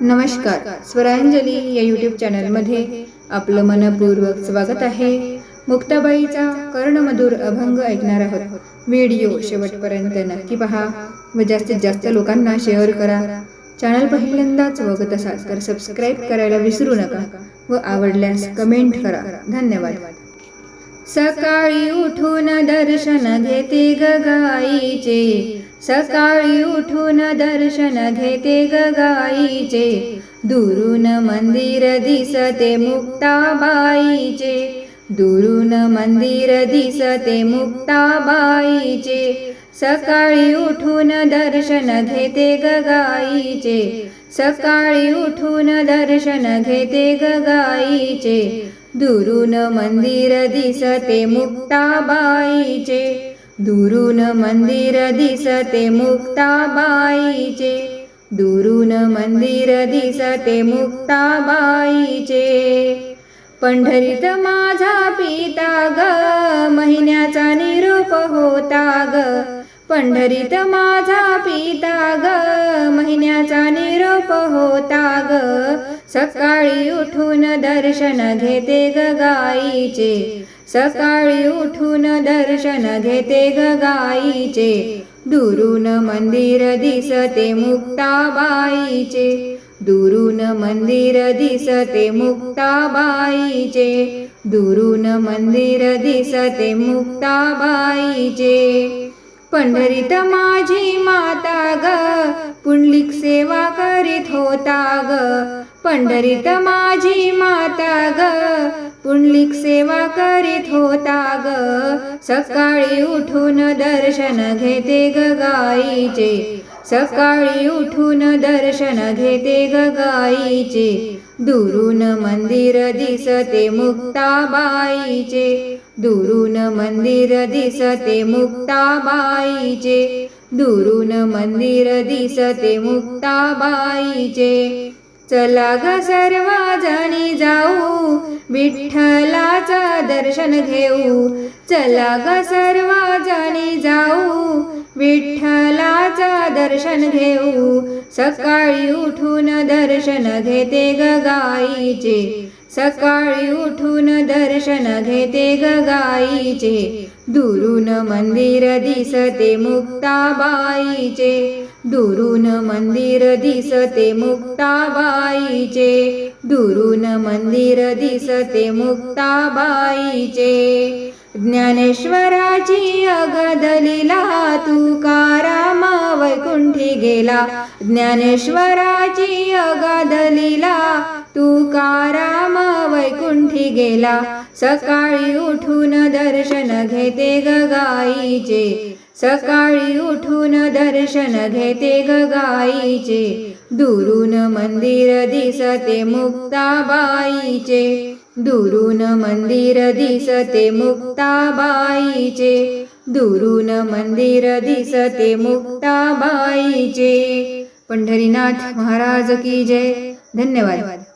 नमस्कार. स्वरांजली या यूट्यूब चॅनलमध्ये आपलं मनपूर्वक स्वागत आहे. मुक्ताबाईचा कर्णमधुर अभंग ऐकणार आहोत. व्हिडिओ शेवटपर्यंत नक्की पहा व जास्तीत जास्त लोकांना शेअर करा. चॅनल पहिल्यांदाच बघत असाल तर सबस्क्राईब करायला विसरू नका व आवडल्यास कमेंट करा. धन्यवाद. सकाळी उठून दर्शन घेते गगाईचे गाईचे. सकाळी उठून दर्शन घेते गगाईचे गाईचे. दुरून मंदिर दिसते मुक्ताबाईचे. दुरून मंदिर दिसते मुक्ताबाईचे. सकाळी उठून दर्शन घेते गगाईचे गाईचे. सकाळी उठून दर्शन घेते गगाईचे गाईचे. दुरून मंदिर दिसते मुक्ताबाईचे. दुरून मंदिर दिसते मुक्ताबाईचे. दुरून मंदिर दिसते मुक्ताबाईचे. पंढरीत माझा पिता ग महिन्याचा निरोप होता ग. पंढरीत माझा पिता ग महिन्याचा निरोप होता ग. सकाळी उठून दर्शन घेते ग गाईचे. सकाळी उठून दर्शन घेते ग गाईचे. दुरून मंदिर दिसते मुक्ताबाईचे. दुरून मंदिर दिसते मुक्ताबाईचे. दुरून मंदिर दिसते मुक्ताबाईचे. पंढरीत माझी माता ग पुंडलिक सेवा करीत होता ग. पंढरीत माझी माता ग पुंडलिक सेवा करीत होता ग. सकाळी उठून दर्शन घेते ग गाईचे. सकाळी उठून दर्शन घेते ग गाईचे. दुरून मंदिर दिसते मुक्ताबाईचे दुरून मंदिर दिसते मुक्ताबाईचे दुरून मंदिर दिसते मुक्ताबाईचे चला ग सर्वजणी जाऊ विठ्ठलाचं दर्शन घेऊ. चला ग सर्वजणी जाऊ विठ्ठल दर्शन घेऊ. सकाळी उठून दर्शन घेते गाईचे. सकाळी उठून दर्शन घेते गाईचे. दुरून मंदिर दिसते मुक्ताबाईचे. दुरून मंदिर दिसते मुक्ताबाईचे. दुरून मंदिर दिसते मुक्ताबाईचे. ज्ञानेश्वराची अगदलीला तुकाराम वैकुंठी गेला ज्ञानेश्वराची अगदलीला तुकाराम वैकुंठी गेला सकाळी उठून दर्शन घेते गगाईचे गाईचे. सकाळी उठून दर्शन घेते ग गाईचे. दुरून मंदिर दिसते मुक्ताबाईचे. दुरून मंदिर दिसते मुक्ताबाईचे. दुरून मंदिर दिसते मुक्ताबाईचे. पंढरीनाथ महाराज की जय. धन्यवाद.